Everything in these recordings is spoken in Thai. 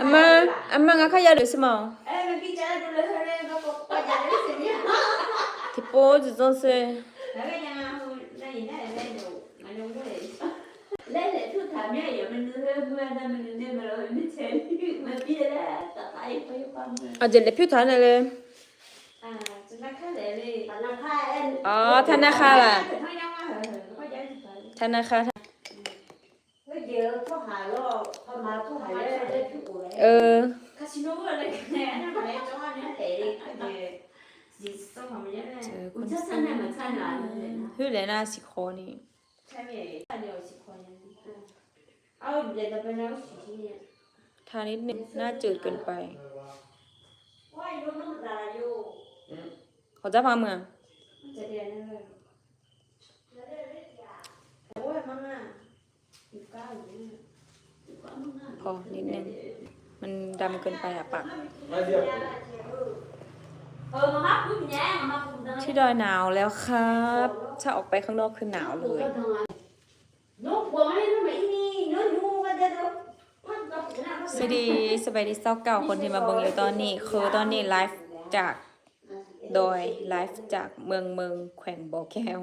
엄마, 엄마가 카야를 쓰마. 기뻐 주전세. 내가 그냥 나 이날 내도 안 용거해. 내내 Tabii yeminleri güvenden önünde böyle niteliği ve bir de tatayı koyup Acele yapıyor taneli. ธนาคารเลยธนาคารอ๋อธนาคารอะธนาคารเยอะพวกหาลอกพมาพวกหาเล่นได้ทุกอย่างเออคาสิโนอะไรกันแนี่ไม่จ้องเนี่ยแต่ดิสต้องทำยังไงคุณจะสั่นไหนมันสั่นหลานเลยฮึเลยน่าสิโคนี่ใช่ไหมอันเดียวสิโคนี่ cha me ta ne o si ko ya ni au de da pa na o si ni ทานิดนึงน่าจืดเกินไปเขาจะพาเมืองจะเรียนนั่นเลยโอ้ยมังอะอยู่ก้าวอยู่เนี่ยอยู่ก้าวมังอะพอนิดนึงมันดำเกินไปอะปากเออมามาพูดแย่มามาพูดดังที่ดอยหนาวแล้วครับ ถ้าออกไปข้างนอกคือหนาวเลย สวัสดีสบายดีเศร้าเก่าคนที่มาบิ่งอยู่ตอนนี้ คือตอนนี้ไลฟ์จากโดยไลฟ์จากเมืองเมืองแขวงบ่อแก้ว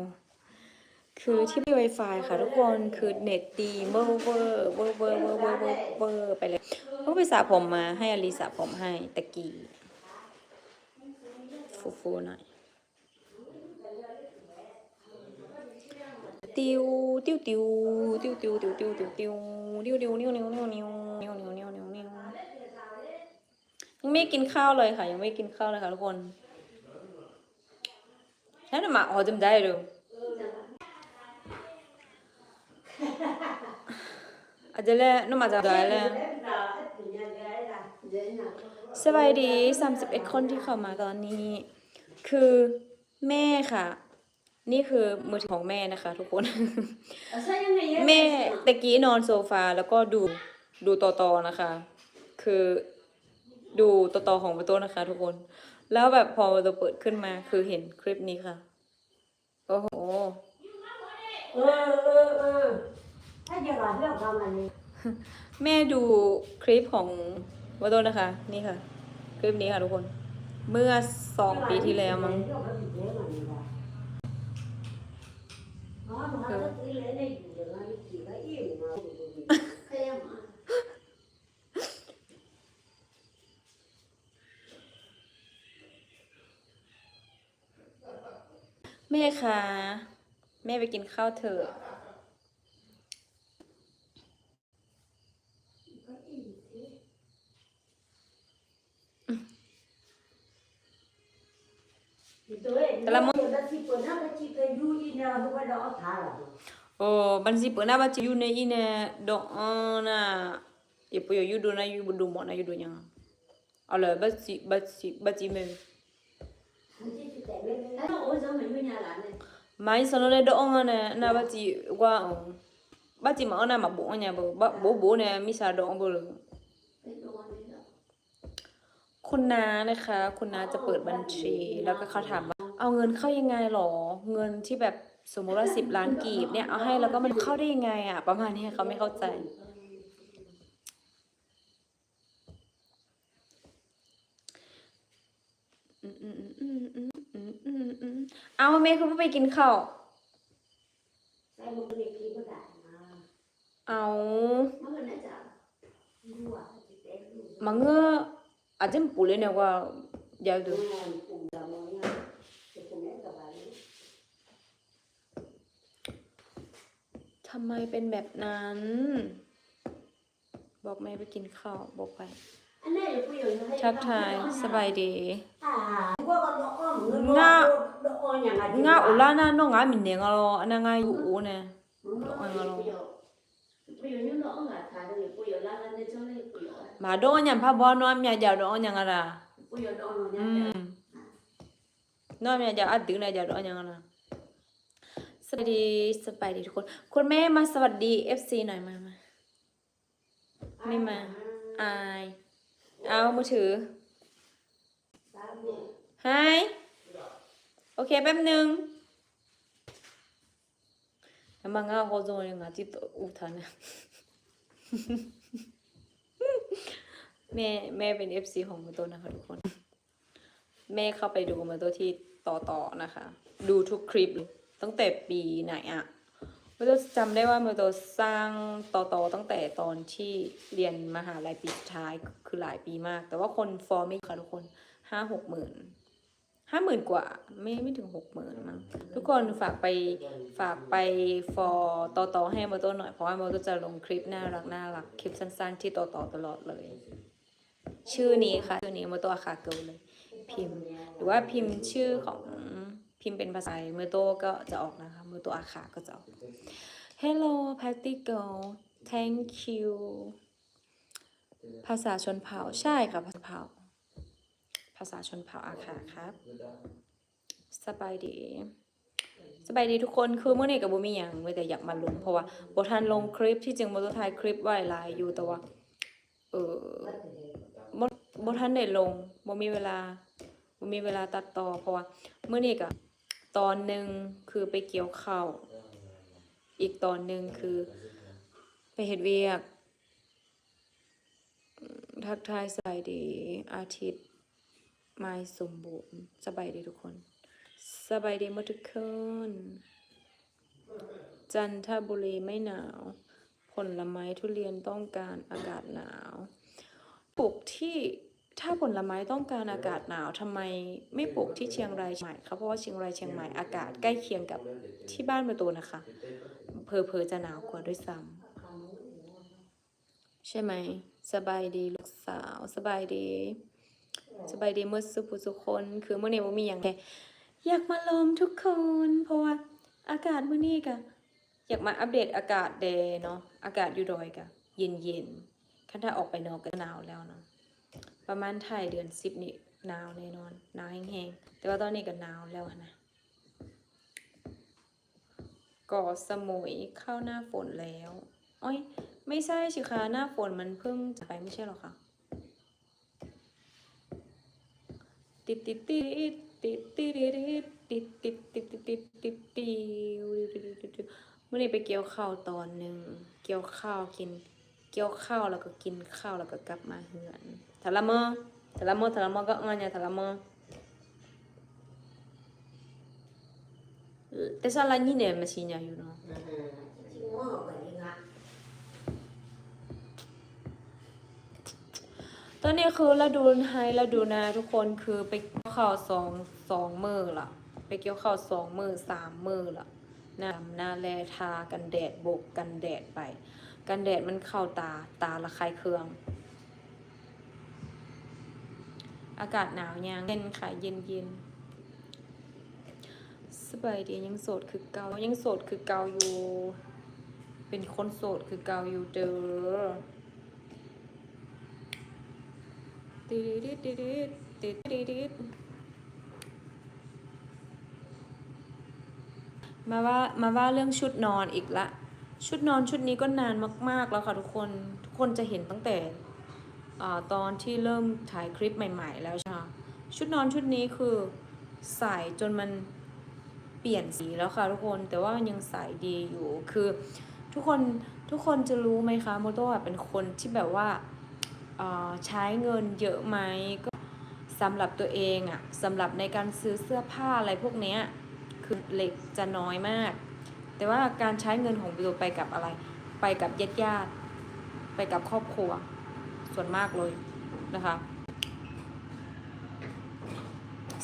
คือที่มีไวไฟค่ะทุกคนคือเน็ตดีเวอร์เวอร์เวอร์เวอร์เวอร์เวอร์ไปเลยเพิ่งไปสระผมมาให้อลีสระผมให้ตะกี้ฟูฟูหน่อย ติวติวติวติวติวติวติวติวติวติวติวนิ้วนิ้วนิ้วนิ้วนิ้วนิ้วนิ้วนิ้วนิ้วยังไม่กินข้าวเลยค่ะ ยังไม่กินข้าวเลยค่ะทุกคนฉันน่ะมาอ๋อจำได้เลยอาจจะแล้วน้ำมาจากดอยแล้วสบายดีสามสิบเอ็ดคนที่เข้ามาตอนนี้ คือแม่ค่ะ นี่คือมือถือของแม่นะคะ ทุกคน แม่ตะกี้นอนโซฟาแล้วก็ดูดูต่อตอๆนะคะ คือดูต่อตอๆของประตูนะคะ ทุกคน แล้วแบบพอประตูเปิดขึ้นมาคือเห็นคลิปนี้ค่ะ โอ้โหเออเออเออถ้าจะหลับเรื่องทำอะไรแม่ดูคลิปของประตูนะคะ นี่ค่ะ คลิปนี้ค่ะทุกคน เมื่อสองปีที่แล้วมั้ง แม่คะแม่ไปกินข้าวเถอะ Kalau mau Oh, ban si pernah baca you na ina doa na. Ya puyo you do na you do mo na you do nyang. Ala baci baci baci me. Mai sana na doa na na baci gua. Baci mau na mabuk nya bo. Bo bo na misa doa bo. คุณน้านะคะ คุณน้าจะเปิดบัญชี แล้วก็เขาถามว่าเอาเงินเข้ายังไงหรอ เงินที่แบบสมมติว่าสิบล้านกีบเนี่ยเอาให้แล้วก็มันเข้าได้ยังไงอะ ประมาณนี้เขาไม่เข้าใจอืมอืมอืมอืมอืมอืมอืมเอาแม่คุณไปกินข้าวใส่มือาเอามาจะเงเงอ อาจจะปุ่นเลยนะว่า아젠 볼레네가ดูทำไมเป็นแบบนั้น บอกแม่ไปกินข้าวบอกไปทักทายสบายดีง่าง่าอุลาน่าน้องง่ามินเนงอรออันนั้นง่าอยู่อูเนี่ยดอกอันอรอ ยู่ ma do nya pha bo no mya ja do nya nga ra ผู้อยู่ดองเนี่ย mm no mya ja a ดึงนะ ja do nya nga ra สวัสดีสบายดีทุกคน คุณแม่มาสวัสดี FC หน่อยมามาไม่มา อาย เอามือถือไฮโอเคแป๊บหนึ่งแล้วมันก็โคโซนยังไงที่ตัวอุทานเนี่ย แม่แม่เป็นเอฟซีของมือโตนะคะทุกคน แม่เข้าไปดูมือโตที่ต่อต่อนะคะ ดูทุกคลิปเลยตั้งแต่ปีไหนอะมือโตจำได้ว่ามือโตสร้างต่อต่อตั้งแต่ตอนที่เรียนมหาลัยปีสุดท้ายคือหลายปีมาก แต่ว่าคนฟอร์มไม่ค่ะทุกคนห้าหกหมื่นห้าหมื่นกว่าไม่ไม่ถึงหกหมื่นมั้งทุกคนฝากไปฝากไปฟอร์ต่อต่อให้มือโตหน่อยเพราะว่ามือโตจะลงคลิปน่ารักน่ารักคลิปสั้นๆ ที่ต่อต่อตลอดเลย ชื่อนี้ค่ะชื่อนี้มือโตวอาคาเกิลเลยพิมพ์ หรือว่าพิมพ์ชื่อของพิมพ์เป็นภาษาไทยมือโตก็จะออกนะคะมือโตอาขาก็จะออก Hello Patty Girl Thank you ภาษาชนเผ่าใช่ค่ะภาษาเผ่า ภาษาชนเผ่าอาขาครับ สบายดี สบายดีทุกคนคือเมื่อนี้กับบุมีอย่างเมื่อแต่อยากมาลงเพราะว่าบทันลงคลิปที่จริงโมตัวไทยคลิปไว้ลายอยู่แต่ว่าเออ บบ่ทันได้ลงบ่มีเวลาบ่มีเวลาตัดต่อเพราะว่าเมื่อนี้ก็ตอนหนึ่งคือไปเกี่ยวข้าวอีกตอนหนึ่งคือ ไปเฮ็ดเวียก ทักทายสบายดีอาทิตย์ไม้สมบูรณ์สบายดีทุกคน สบายดีมดทุกคนจันทบุรีไม่หนาว ผลไม้ทุเรียนต้องการอากาศหนาวปลูกที่ ถ้าผลไม้ต้องการอากาศหนาวทำไมไม่ปลูกที่เชียงรายเชียงใหม่ครับเพราะว่าเชียงรายเชียงใหม่อากาศใกล้เคียงกับที่บ้านประตูนะคะ เพอเพอจะหนาวกว่าด้วยซ้ำใช่ไหม สบายดีลูกสาว สบายดี สบายดีเมื่อสุขสุขคน คือเมื่อนี้ว่ามีอย่างแค่อยากมาลมทุกคน เพราะว่าอากาศเมื่อนี้กะอยากมาอัปเดตอากาศเดเนาะอากาศอยู่ดอยกะเย็นเย็นๆคันถ้าออกไปนอกก็หนาวแล้วเนาะ ประมาณถ่ายเดือนสิบนี่หนาวแน่นอนหนาวแห้งๆแต่ว่าตอนนี้ก็หนาวแล้วนะก่อสมุยเข้าหน้าฝนแล้วอ้อยไม่ใช่สิคะหน้าฝนมันเพิ่งจะไปไม่ใช่หรอคะติดติดติดติดติดติดติดติดติดติดติดติดติดเมื่อนี้ไปเกี่ยวข้าวตอนหนึ่งเกี่ยวข้าวกิน เกี่ยวข้าวแล้วก็กินข้าวแล้วก็กลับมาเหือน Thalamo, thalamo, thalamo gọn ngon nha thalamo. Tại sao là như này mà ยอยู่เนาะตอนนี้คือเราดูนายเราดู na ทุกคนคือไปเกี่ยวข้าวสองสองมือละไปเกี่ยวข้าวสองมือสามมือละหน้าหน้าแลทากันแดดบกกันแดดไป กันแดดมันเข้าตาตาละคายเคือง อากาศหนาวยังเย็นค่ะเย็นเย็นสบายดียังโสดคือเกายังโสดคือเกาอยู่ เป็นคนโสดคือเกาอยู่เด้อติดติดติดติดติดติดมาว่ามาว่าเรื่องชุดนอนอีกละ ชุดนอนชุดนี้ก็นานมาก ๆ แล้วค่ะทุกคน ทุกคนจะเห็นตั้งแต่ ตอนที่เริ่มถ่ายคลิปใหม่ ๆ แล้วใช่ไหมชุดนอนชุดนี้คือใส่จนมันเปลี่ยนสีแล้วค่ะทุกคนแต่ว่ามันยังใส่ดีอยู่คือทุกคนทุกคนจะรู้ไหมคะโมโต้เป็นคนที่แบบว่าอ่อใช้เงินเยอะไหมก็สำหรับตัวเองอะสำหรับในการซื้อเสื้อผ้าอะไรพวกเนี้ยคือเหล็กจะน้อยมาก แต่ว่าการใช้เงินของบิวไปกับอะไร ไปกับญาติญาติไปกับครอบครัว ส่วนมากเลยนะคะ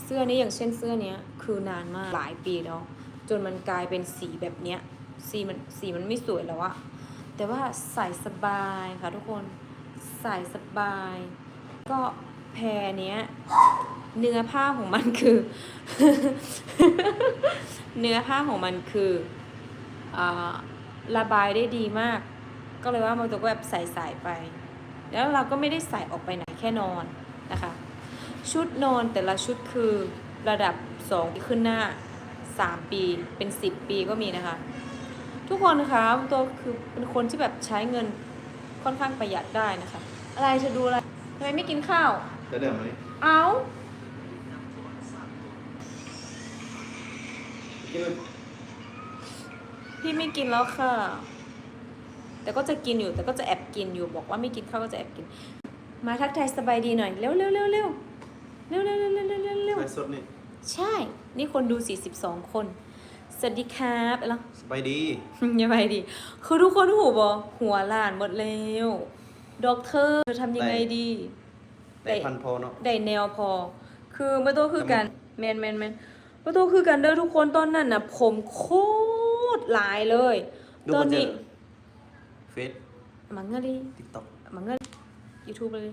เสื้อนี้อย่างเช่นเสื้อเนี้ยคือนานมากหลายปีแล้ว จนมันกลายเป็นสีแบบเนี้ยสีมันสีมันไม่สวยแล้วอะแต่ว่าใส่สบายค่ะทุกคนใส่สบาย ก็แพรเนี้ยเนื้อผ้าของมันคือ เนื้อผ้าของมันคืออระบายได้ดีมาก ก็เลยว่ามันตัวก็แบบใส่ใส่ไป แล้วเราก็ไม่ได้ใส่ออกไปไหนแค่นอนนะคะ ชุดนอนแต่ละชุดคือระดับ 2 ขึ้นหน้า 3 ปีเป็น 10 ปีก็มีนะคะ ทุกคนคะตัวคือเป็นคนที่แบบใช้เงินค่อนข้างประหยัดได้นะคะ อะไรเธอดูอะไรทำไมไม่กินข้าวจะเดิมไหมเอาพี่ไม่กินแล้วค่ะ แต่ก็จะกินอยู่ แต่ก็จะแอบกินอยู่ บอกว่าไม่กินข้าวก็จะแอบกิน มาทักทายสบายดีหน่อย เร็วเร็วเร็วเร็วเร็วเร็วเร็วเร็วเร็วเร็วเร็วไลฟ์สดนี่ใช่ นี่คนดู 42 คน สวัสดีครับแล้วสบายดียังไงดี คือทุกคนหูบอหัวล้านหมดแล้วด็อกเตอร์จะทำยังไงดี ได้พันพอเนาะ ได้แนวพอ คือไม่ต้องคือกันแมนแมนแมนไม่ต้องคือกันเด้อทุกคนตอนนั้นน่ะ ผมโคตรหลายเลยดูตอนมาเจนี้อ เฟซมังเงดีติ๊กต็อกมังเงยูทูบเลย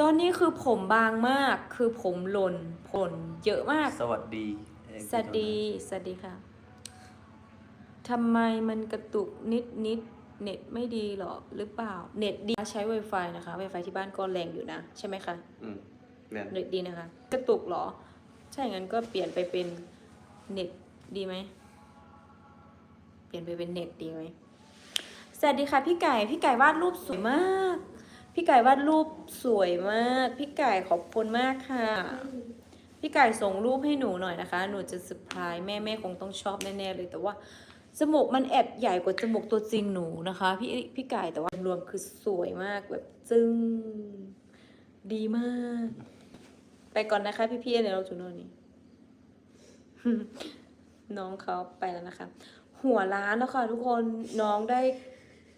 ตอนนี้คือผมบางมาก คือผมหล่นผลเยอะมาก สวัสดี สวัสดี สวัสดีค่ะทำไมมันกระตุกนิดนิดเน็ตไม่ดีหรอหรือเปล่า เน็ตดีใช้ Wi-Fi นะคะ Wi-Fi ที่บ้านก็แรงอยู่นะ ใช่ไหมคะอืมแม่นเน็ตดีนะคะ กระตุกเหรอ ใช่งั้นก็เปลี่ยนไปเป็นเน็ตดีไหม เปลี่ยนไปเป็นเน็ตดีไหม สวัสดีค่ะพี่ไก่ พี่ไก่วาดรูปสวยมาก พี่ไก่วาดรูปสวยมาก พี่ไก่ขอบคุณมากค่ะ พี่ไก่ส่งรูปให้หนูหน่อยนะคะ หนูจะเซอร์ไพรส์แม่แม่คงต้องชอบแน่ๆเลยแต่ว่าจมูกมันแอบใหญ่กว่าจมูกตัวจริงหนูนะคะ พี่พี่ไก่แต่ว่ารวมคือสวยมากแบบจึ้งดีมาก ไปก่อนนะคะ พี่พี่ๆในเราจุนนนี่น้องเขาไปแล้วนะคะ หัวล้านแล้วค่ะทุกคนน้องได้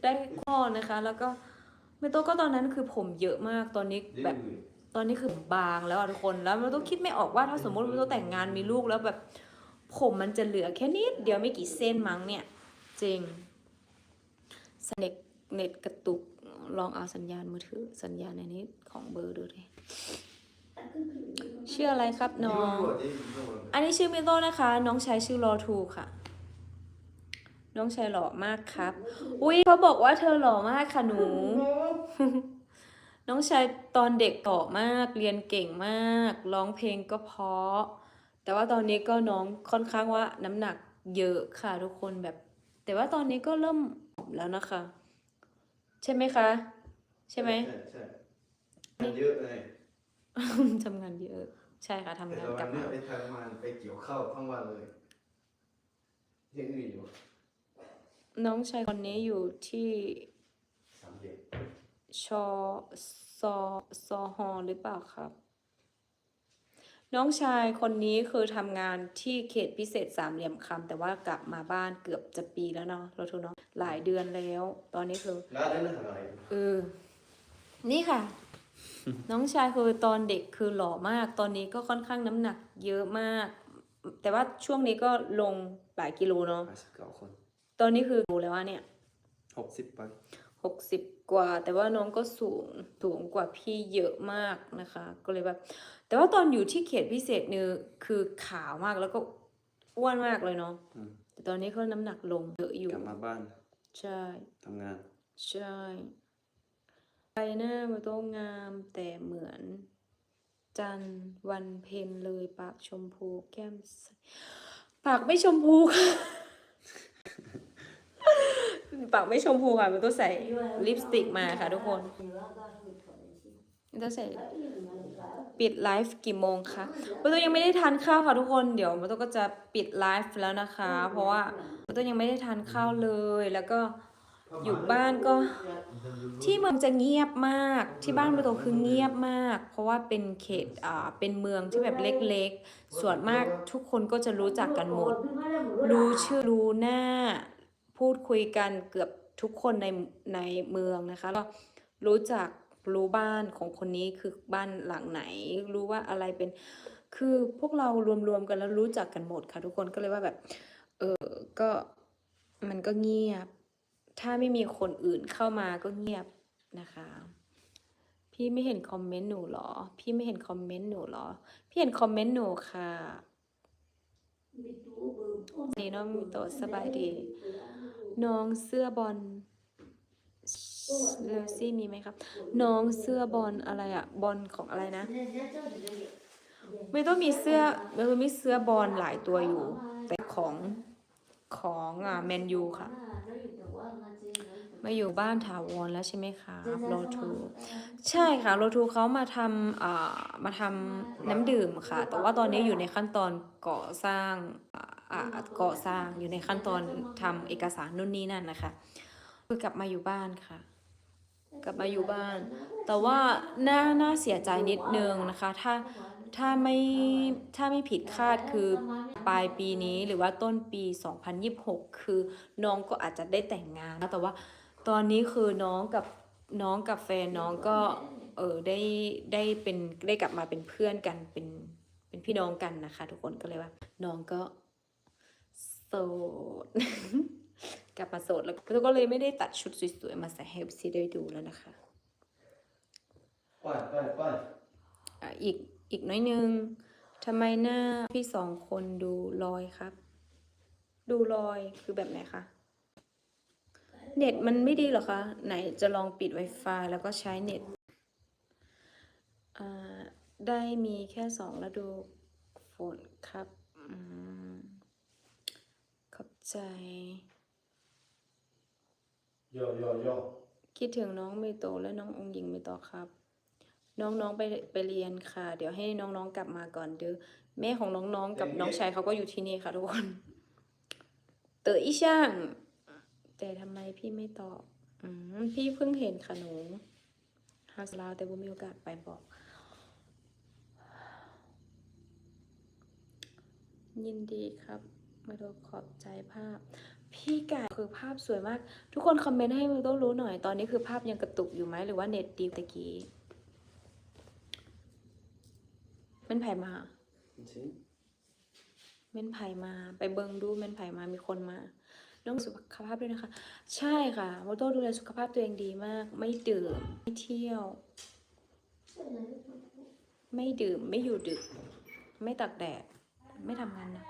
ได้ข้อนะคะ แล้วก็เมโต้ก็ตอนนั้นคือผมเยอะมากตอนนี้แบบตอนนี้คือบางแล้วอะทุกคนแล้วมันต้องคิดไม่ออกว่าถ้าสมมติมันต้องแต่งงานมีลูกแล้วแบบ ผมมันจะเหลือแค่นิดเดียวไม่กี่เส้นมั้งเนี่ยจริงเน็ตเน็ตกระตุกลองเอาสัญญาณมือถือสัญญาณในนี้ของเบอร์ดูดิชื่ออะไรครับน้อง อันนี้ชื่อเมโต้นะคะ น้องชายชื่อรอทูค่ะ น้องชายหล่อมากครับ อุ้ยเขาบอกว่าเธอหล่อมากค่ะหนู น้องชายตอนเด็กต่อมาก เรียนเก่งมาก ร้องเพลงก็เพราะ แต่ว่าตอนนี้ก็น้องค่อนข้างว่าน้ำหนักเยอะค่ะทุกคนแบบ แต่ว่าตอนนี้ก็เริ่มผอมแล้วนะคะ ใช่ไหมคะ ใช่ไหมใช่ใช่งานเยอะเลยทำงานเยอะ ใช่ค่ะทำแต่งานละกวัลันบเนี่ยมาไปทำงานไปเกี่ยวข้าวทั้งวันเลยที่อื่นอยู่ น้องชายคนนี้อยู่ที่สามเดือนชอซอซอฮอหรือเปล่าครับ น้องชายคนนี้คือทำงานที่เขตพิเศษสามเหลี่ยมคำแต่ว่ากลับมาบ้านเกือบจะปีแล้วเนาะเราทูเนาะหลายเดือนแล้ว ตอนนี้คือร้านนั้นน่ะอะไรเออนี่ค่ะ น้องชายคือตอนเด็กคือหล่อมาก ตอนนี้ก็ค่อนข้างน้ำหนักเยอะมาก แต่ว่าช่วงนี้ก็ลงหลายกิโลเนาะห้าสิบเก้าคน ตอนนี้คือดูแล้วว่าเนี่ยหกสิบไปหกสิบกว่า แต่ว่าน้องก็สูงสูงกว่าพี่เยอะมากนะคะ ก็เลยแบบ แต่ว่าตอนอยู่ที่เขตพิเศษเนี่ยคือขาวมากแล้วก็อ้วนมากเลยเนาะอืมแต่ตอนนี้เขาน้ำหนักลงเยอะอยู่ กลับมาบ้านใช่ ทำงาน ใช่ใบหน้ามันต้องงามแต่เหมือน จันทร์วันเพ็ญเลยปากชมพูแก้มใสปากไม่ชมพูค่ะ ปากไม่ชมพูค่ะ มันต้องใส่ลิปสติกมาค่ะทุกคน มันต้องใส่ปิดไลฟ์กี่โมงคะมันต้องยังไม่ได้ทานข้าวค่ะทุกคน เดี๋ยวมันต้องก็จะปิดไลฟ์แล้วนะคะ เพราะว่ามันต้องยังไม่ได้ทานข้าวเลย แล้วก็อยู่บ้านก็ที่เมืองจะเงียบมาก ที่บ้านประตูคือเงียบมาก เพราะว่าเป็นเขตอ่าเป็นเมืองที่แบบเล็กๆ ส่วนมากทุกคนก็จะรู้จักกันหมด รู้ชื่อรู้หน้า พูดคุยกันเกือบทุกคนในในเมืองนะคะแล้วรู้จักรู้บ้านของคนนี้คือบ้านหลังไหน รู้ว่าอะไรเป็นคือพวกเรารวมๆกันแล้วรู้จักกันหมดค่ะทุกคนก็เลยว่าแบบเออก็มันก็เงียบ ถ้าไม่มีคนอื่นเข้ามาก็เงียบนะคะ พี่ไม่เห็นคอมเมนต์หนูหรอ พี่ไม่เห็นคอมเมนต์หนูหรอ พี่เห็นคอมเมนต์หนูค่ะ นี่น้องมีโตสบายดี น้องเสื้อบอลเลซี่มีไหมครับ น้องเสื้อบอลอะไรอะบอลของอะไรนะ ไม่ต้องมีเสื้อไม่ต้องมีเสื้อบอลหลายตัวอยู่ แต่ของของอะแมนยูค่ะ มาอยู่บ้านถาวรแล้วใช่ไหมคะโรทูใช่ค่ะโรทูเขามาทำอ่ามาทำน้ำดื่มค่ะ แต่ว่าตอนนี้อยู่ในขั้นตอนก่อสร้างอ่าอ่าก่อสร้างอยู่ในขั้นตอนทำเอกสารนู่นนี่นั่นนะคะคือกลับมาอยู่บ้านค่ะ กลับมาอยู่บ้าน แต่ว่าน่าน่าเสียใจนิดนึงนะคะ ถ้าถ้าไม่ถ้าไม่ผิดคาดคือปลายปีนี้หรือว่าต้นปี 2026 คือน้องก็อาจจะได้แต่งงานนะแต่ว่า ตอนนี้คือน้องกับน้องกับแฟนน้องก็ เออได้ได้เป็นได้กลับมาเป็นเพื่อนกันเป็นเป็นพี่น้องกันนะคะ ทุกคนก็เลยว่า น้องก็โสด กลับมาโสดแล้วก็เลยไม่ได้ตัดชุดสวยๆมาใส่ให้ซีได้ดูแล้วนะคะไปไปไปอะอีกอีกน้อยหนึงทำไมหน้าพี่สองคนดูลอยครับ ดูลอยคือแบบไหนคะ เน็ตมันไม่ดีเหรอคะ ไหนจะลองปิด Wi-Fi แล้วก็ใช้เน็ตอ่าได้มีแค่สองฤดูฝนครับอืมขอบใจโยโยโยคิดถึงน้องเมโตและน้ององค์หญิงเมโตครับ น้องๆไปไปเรียนค่ะ เดี๋ยวให้น้องๆกลับมาก่อนเด้อแม่ของน้องๆกับน้องชายเขาก็อยู่ที่นี่ค่ะทุกคน เต๋ออีช่าง แต่ทำไมพี่ไม่ตอบอืมพี่เพิ่งเห็นค่ะหนูฮาสลาวแต่ว่ามีโอกาสไปบอกยินดีครับ มาดูขอบใจภาพ พี่ไก่คือภาพสวยมาก ทุกคนคอมเมนต์ให้มาต้องรู้หน่อย ตอนนี้คือภาพยังกระตุกอยู่ไหมหรือว่าเน็ตดีตะกี้เป็นไผ่มาสิเม่นไผ่มา ไปเบิงดูเม่นไผ่มามีคนมา ต้องสุขภาพด้วยนะคะ ใช่ค่ะโมโต้ดูแลสุขภาพตัวเองดีมาก ไม่ดื่ม ไม่เที่ยว ไม่ดื่ม ไม่อยู่ดึก ไม่ตักแดด ไม่ทำงานนะ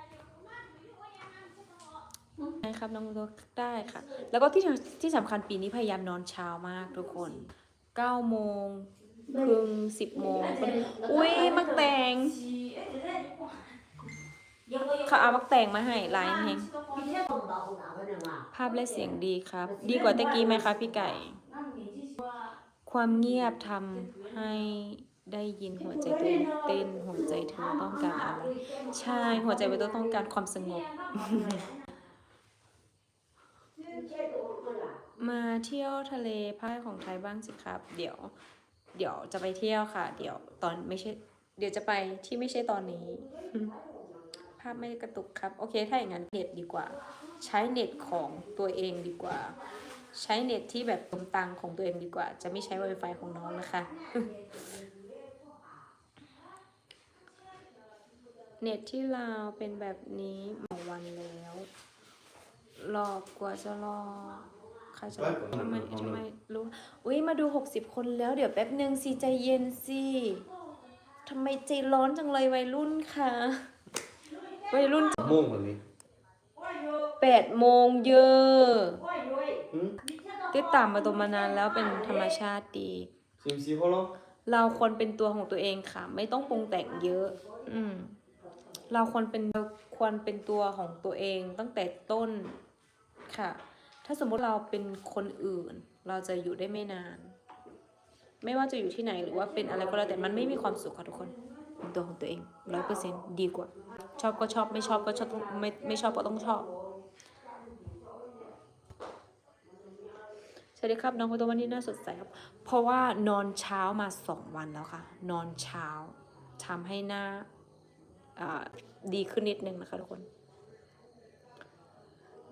ได้ครับน้องโมโต้ได้ค่ะ แล้วก็ที่ที่สำคัญปีนี้พยายามนอนเช้ามากทุกคน9โมงครึ่ง10โมงอุ้ยมักแตงเขาเอามักแตงมาให้ลายเฮง ภาพและเสียงดีครับ ดีกว่าตะกี้ไหมคะพี่ไก่ ความเงียบทำให้ได้ยินหัวใจตัวเองเต้นหัวใจเธอต้องการอะไรใช่หัวใจเธอต้องการความสงบ มาเที่ยวทะเลภาคของไทยบ้างสิครับ เดี๋ยว เดี๋ยวจะไปเที่ยวค่ะ เดี๋ยวตอนไม่ใช่ เดี๋ยวจะไปที่ไม่ใช่ตอนนี้ ภาพไม่กระตุกครับ โอเค ถ้าอย่างนั้นเน็ตดีกว่า ใช้เน็ตของตัวเองดีกว่า ใช้เน็ตที่แบบตรงตังของตัวเองดีกว่า จะไม่ใช้ Wi-Fi ของน้องนะคะ เน็ตที่ลาวเป็นแบบนี้มาวันแล้วรอบกว่าจะรอใครจะทำไมทำไมรู้ อุ้ยมาดู 60 คนแล้วเดี๋ยวแป๊บหนึ่งสิใจเย็นสิทำไมใจร้อนจังเลยวัยรุ่นค่ะ วัยรุ่นโม่งแบบนี้แปดโมงเยอะหืมติดตามมาตัวมานานแล้วเป็นธรรมชาติดี ซิมซีพอแล้วเราควรเป็นตัวของตัวเองค่ะ ไม่ต้องปรุงแต่งเยอะ อืม เราควรเป็นควรเป็นตัวของตัวเองตั้งแต่ต้นค่ะ ถ้าสมมุติเราเป็นคนอื่น เราจะอยู่ได้ไม่นาน ไม่ว่าจะอยู่ที่ไหนหรือว่าเป็นอะไรก็แล้วแต่มันไม่มีความสุขค่ะทุกคน เป็นตัวของตัวเองร้อยเปอร์เซ็นดีกว่า ชอบก็ชอบไม่ชอบก็ชอบไม่ไม่ชอบก็ต้องชอบสวัสดีครับน้องคนตัววันนี้น่าสดใสครับ เพราะว่านอนเช้ามาสองวันแล้วค่ะ นอนเช้าทำให้หน้าดีขึ้นนิดนึงนะคะทุกคน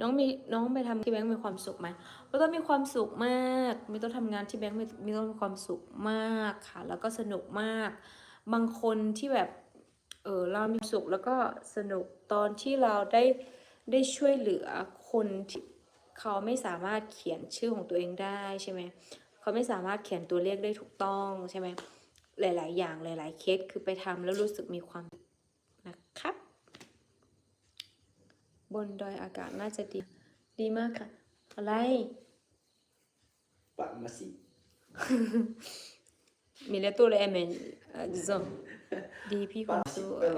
น้องมีน้องไปทำที่แบงค์มีความสุขไหมแล้วก็มีความสุขมากมีต้องทำงานที่แบงค์มีมีต้องมีความสุขมากค่ะ แล้วก็สนุกมาก บางคนที่แบบ เออเรามีสุขแล้วก็สนุกตอนที่เราได้ได้ช่วยเหลือคนที่เขาไม่สามารถเขียนชื่อของตัวเองได้ใช่ไหมเขาไม่สามารถเขียนตัวเลขได้ถูกต้องใช่ไหมหลาย ๆ อย่างหลาย ๆ เคสคือไปทำแล้วรู้สึกมีความนะครับ บนดอยอากาศน่าจะดีดีมากค่ะ อะไรปัดมาสิมีเลตั ดีพี่คนสวย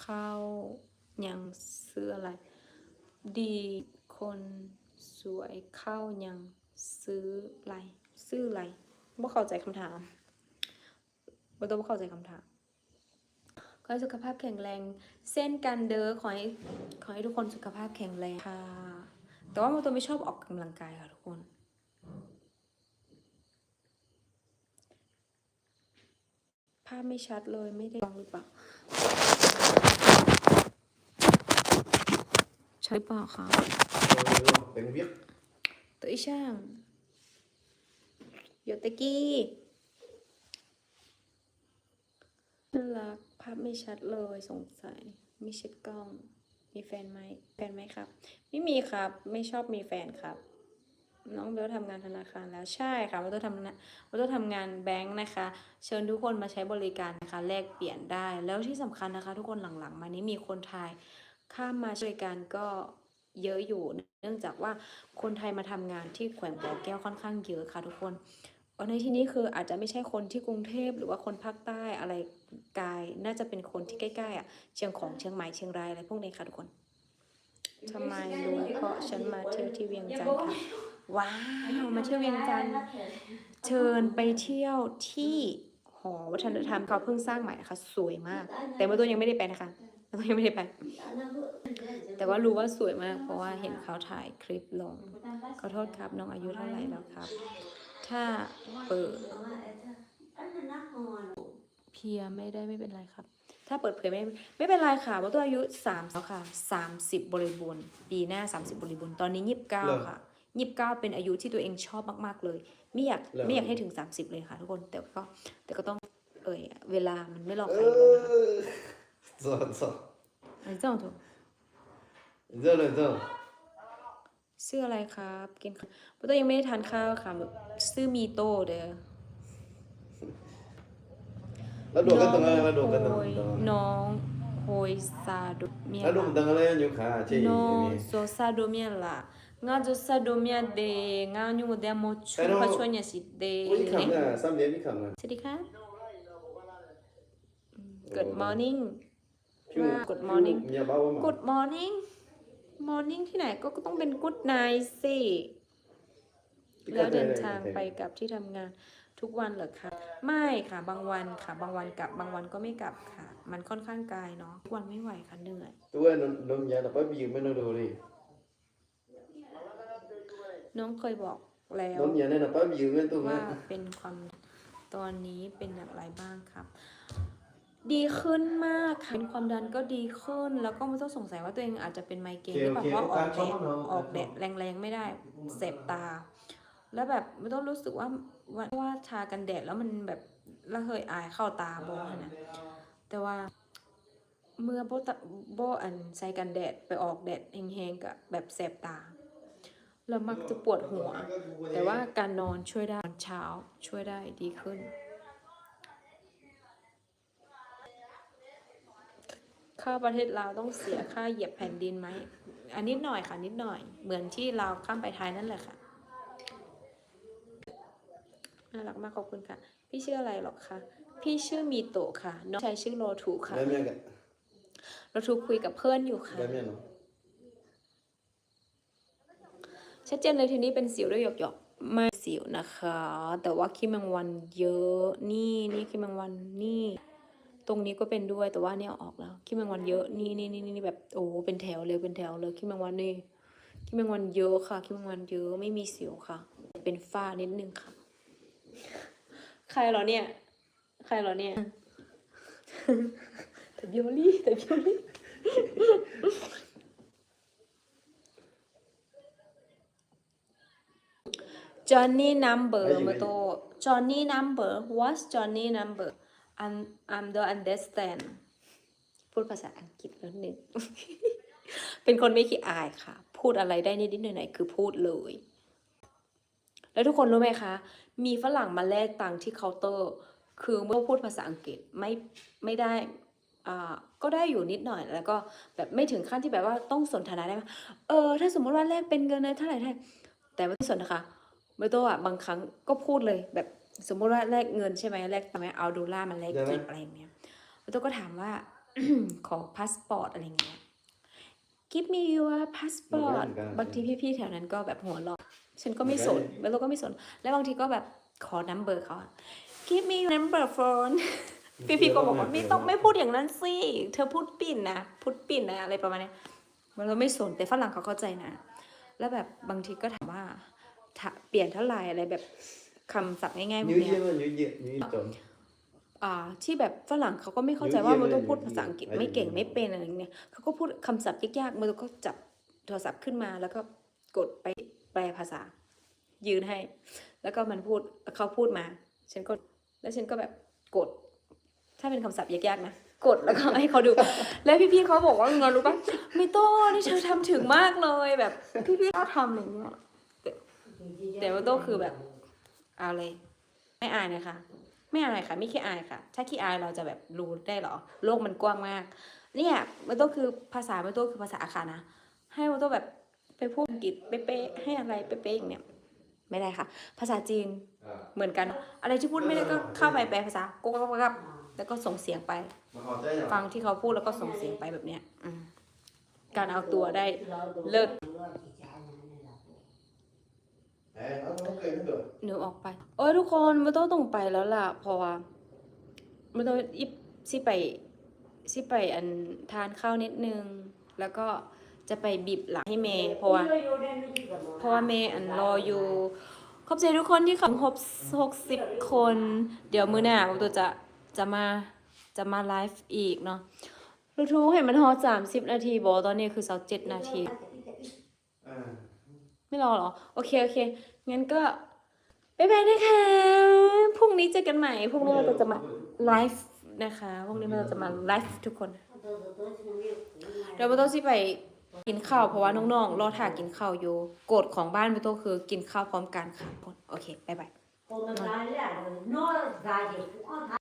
เข้ายังซื้ออะไร ดีคนสวยเข้ายังซื้ออะไรซื้ออะไรบ่เข้าใจคำถามบ่ต้องบ่เข้าใจคำถามขอให้สุขภาพแข็งแรง เส้นกันเด้อขอให้ขอให้ทุกคนสุขภาพแข็งแรงค่ะ แต่ว่าโมโตไม่ชอบออกกำลังกายค่ะทุกคนาพไม่ชัดเลยไม่ได้ลองหรือเปล่า ใช่เปล่าคะเป็น viết ตัวอีช่างโยเตกี้น่ารักภาพไม่ชัดเลยสงสัยไม่เช็ดกล้อง มีแฟนไหมแฟนไหมครับ ไม่มีครับ ไม่ชอบมีแฟนครับ น้องเบลทำงานธนาคารแล้วใช่ค่ะว่าต้องทำงานว่าต้องทำงานแบงค์นะคะ เชิญทุกคนมาใช้บริการนะคะแลกเปลี่ยนได้แล้วที่สำคัญนะคะ ทุกคนหลังๆ มานี้มีคนไทยข้ามมาช่วยกันก็เยอะอยู่ เนื่องจากว่าคนไทยมาทำงานที่แขวงบ่อแก้วค่อนข้างเยอะค่ะทุกคนในที่นี้คืออาจจะไม่ใช่คนที่กรุงเทพหรือว่าคนภาคใต้อะไรไกลน่าจะเป็นคนที่ใกล้ๆอะเชียงของเชียงใหม่เชียงรายอะไรพวกนี้ค่ะทุกคนทำไมรู้เพราะฉันมาเที่ยวที่เวียงจันทร์ค่ะ ว้าวมาเที่ยวเวียงจันทร์เชิญไปเที่ยวที่หอวัฒนธรรมเขาเพิ่งสร้างใหม่นะคะ สวยมาก แต่เมื่อตัวยังไม่ได้ไปนะคะเมื่อตัวยังไม่ได้ไปแต่ว่ารู้ว่าสวยมาก เพราะว่าเห็นเขาถ่ายคลิปลงขอโทษครับน้องอายุเท่าไหร่แล้วครับ ถ้าเปิดเพียไม่ได้ไม่เป็นไรครับ ถ้าเปิดเผยไม่ไม่เป็นไรค่ะว่าตัวอายุสามแล้วค่ะสามสิบบริบูรณ์ปีหน้าสามสิบบริบูรณ์ตอนนี้ยี่สิบเก้าเลิกค่ะ ยี่สิบเก้าเป็นอายุที่ตัวเองชอบมาก ๆเลย ไม่อยากเลิกไม่อยากให้ถึงสามสิบเลยค่ะทุกคนแต่ก็แต่ก็ต้อง เอ่ยเวลามันไม่รอใครเลยนะคะ så så อันนี้ต้องถูก giờ là giờ ซื้ออะไรครับกินข้าวว่าตัวยังไม่ได้ทานข้าวค่ะซื้อมีโต้เด้อแล้วดูกันตรงนั้นแล้วดูกันตรงโฮยนั้นน้องโฮยซาโดเมียแล้วดูตรงนั้นอยู่ขาใช่ไหมน้องโซซาโดเมียล่ะ งาโซซาโดเมียเดงาญูเดโมชูพาชวนยาสิเดอุ้ยคำน่ะซ้ำเดียวนี่คำน่ะสวัสดีค่ะ Good morning ผิว Good morning เมียเบาว่ามา Good morning morning ที่ไหนก็ต้องเป็น good night สิ แล้วเดินทางไปกลับที่ทำงานทุกวันเหรอคะ ไม่ค่ะบางวันค่ะ บางวันกลับบางวันก็ไม่กลับค่ะ มันค่อนข้างไกลเนาะทุกวันไม่ไหวค่ะเหนื่อย ตัวนนนมยาแต่ป้าบิวไม่ต้องดูดิ น้องเคยบอกแล้วนมยาเนี่ยนะป้าบิวไม่ต้องว่านะเป็นความตอนนี้เป็นอย่างไรบ้างครับ ดีขึ้นมากค่ะเป็นความดันก็ดีขึ้น แล้วก็ไม่ต้องสงสัยว่าตัวเองอาจจะเป็นไมเกรนหรือเปล่าเพราะออกแดดออกแดดแรงๆไม่ได้เสบตา แล้วแบบไม่ต้องรู้สึกว่าว่าว่าทากันแดดแล้วมันแบบระเหยอายเข้าตาโบนะแต่ว่า เมื่อโบตะโบอันใส่กันแดดไปออกแดดแห้งๆกับแบบแสบตา แล้วมักจะปวดหัว แต่ว่าการนอนช่วยได้ตอนเช้าช่วยได้ดีขึ้น ค่าประเทศลาวต้องเสียค่าเหยียบแผ่นดินไหม อันนิดหน่อยค่ะ นิดหน่อย เหมือนที่ลาวข้ามไปไทยนั่นแหละค่ะ น่ารักมากขอบคุณค่ะ พี่ชื่ออะไรหรอคะ พี่ชื่อมีโตะค่ะ น้องชายชื่อโรทูค่ะแล้วเมียกันโรทูคุยกับเพื่อนอยู่ค่ะ แล้วเมียเนาะ ชัดเจนเลยทีนี้เป็นสิวด้วยหยอกหยอกไม่สิวนะคะ แต่ว่าขี้แมงวันเยอะนี่นี่ขี้แมงวันนี่ ตรงนี้ก็เป็นด้วยแต่ว่าเนี่ยออกแล้วขี้แมงวันเยอะนี่นี่นี่นี่แบบโอ้เป็นแถวเลยเป็นแถวเลยขี้แมงวันนี่ขี้แมงวันเยอะค่ะขี้แมงวันเยอะไม่มีสิวค่ะ เป็นฝ้านิดนึงค่ะ ใครเหรอเนี่ย ใครเหรอเนี่ยแต่บิวลี่แต่บิวลี่ Johnny number มาโต Johnny number what's Johnny number I'm I'm don't understand พูดภาษาอังกฤษแล้วหนึ่ง เป็นคนไม่ขี้อายค่ะ พูดอะไรได้นิดๆหน่อยๆคือพูดเลย แล้วทุกคนรู้ไหมคะ มีฝรั่งมาแลกตังค์ที่เคาน์เตอร์ คือเมื่อพูดภาษาอังกฤษไม่ไม่ได้อ่าก็ได้อยู่นิดหน่อย แล้วก็แบบไม่ถึงขั้นที่แบบว่าต้องสนทนาได้ไหมเออ ถ้าสมมติว่าแลกเป็นเงินเลยเท่าไหร่เท่าไหร่แต่ไม่สนนะคะ ไม่ต้องอะบางครั้งก็พูดเลยแบบสมมติว่าแลกเงินใช่ไหมแลกทำไมเอาดอลลาร์มาแลกกิบอะไรอย่างเงี้ยแล้วตัวก็ถามว่า ขอพาสปอร์ตอะไรเงี้ย give me your passport บางทีพี่ๆแถวนั้นก็แบบหัวเราะฉันก็ไม่สนแล้วเราก็ไม่สน แล้วบางทีก็แบบขอนัมเบอร์เขาอะ give me your number phone พี่พี่ก็บอกว่าไม่ต้องไม่พูดอย่างนั้นสิ เธอพูดปิ่นนะ พูดปิ่นนะอะไรประมาณเนี้ยมันเราไม่สนแต่ฝรั่งเขาเข้าใจนะ แล้วแบบบางทีก็ถามว่าถ้า เปลี่ยนเท่าไหร่อะไรแบบคำศัพท์ง่ายๆพวนิ้กวเนี้เยี่ยยมนิ้วเยี่ยมนิ้วจมอ่าที่แบบฝรั่งเขาก็ไม่เข้าใจว่าเยอะมันๆต้องพูดเลยภาษาอังกฤษเยอะๆไม่เก่งไม่เป็นอะไรอย่างเงี้ยเขาก็พูดคำศัพท์ยากๆมันก็จับโทรศัพท์ขึ้นมาแล้วก็กดไปแปลภาษา ยืนให้ แล้วก็มันพูดเขาพูดมา ฉันก็แล้วฉันก็แบบกด ถ้าเป็นคำศัพท์ยากๆนะกดแล้วก็ให้เขาดู แล้วพี่ๆเขาบอกว่าไงรู้ปะไม่ต้องนี่เธอทำถึงมากเลยแบบ พี่ๆเขาทำอย่างเงี้ย แต่ว่าโต้คือแบบ เอาเลย ไม่อายนะคะไม่อายค่ะ ไม่ขี้อายค่ะ ถ้าขี้อายเราจะแบบรู้ได้เหรอ โลกมันกว้างมาก เนี่ยมันต้องคือภาษามันต้องคือภาษาอาคานะ ให้มันต้องแบบไปพูดอังกฤษเป๊ะๆให้อะไรเป๊ะๆอย่างเนี้ยไม่ได้ค่ะ ภาษาจีนอ่าเหมือนกัน อะไรที่พูดไม่ได้ก็เข้าไปแปลภาษากุ๊กกุ๊กกุ๊กแล้วก็ส่งเสียงไปมาขอใจหน่อยฟังที่เขาพูดแล้วก็ส่งเสียงไปแบบเนี้ยอืมการเอาตัวได้เลิศ เอ้ยเอาต้องเกินเถอะ หนูออกไปโอ้ยทุกคนไม่ต้องต้องไปแล้วล่ะเพราะว่าไม่ต้องยิบสิไปสิไปอันทานข้าวนิดนึง แล้วก็จะไปบีบหลังให้เมย์เพราะว่าเพราะว่าเมย์อันรออยู่ ขอบใจทุกคนที่เขาหกหกสิบคน เดี๋ยวมื้อหน้าผมตัวจะจะมาจะมาไลฟ์อีกเนาะรู้ทุกเห็นมันฮอสามสิบนาทีบอกตอนนี้คือสักเจ็ดนาทีอ่าไม่รอเหรอ โอเค โอเค งั้นก็ บ๊ายบายนะคะ พรุ่งนี้เจอกันใหม่ พรุ่งนี้เราจะมาไลฟ์นะคะ พรุ่งนี้เราจะมาไลฟ์ทุกคน เดี๋ยวโบโต้สิไปกินข้าวเพราะว่าน้องๆ รอถ่ากินข้าวอยู่กฎของบ้านโบโต้คือกินข้าวพร้อมกันค่ะทุกคนโอเคบ๊ายบาย Come dai, no, dai,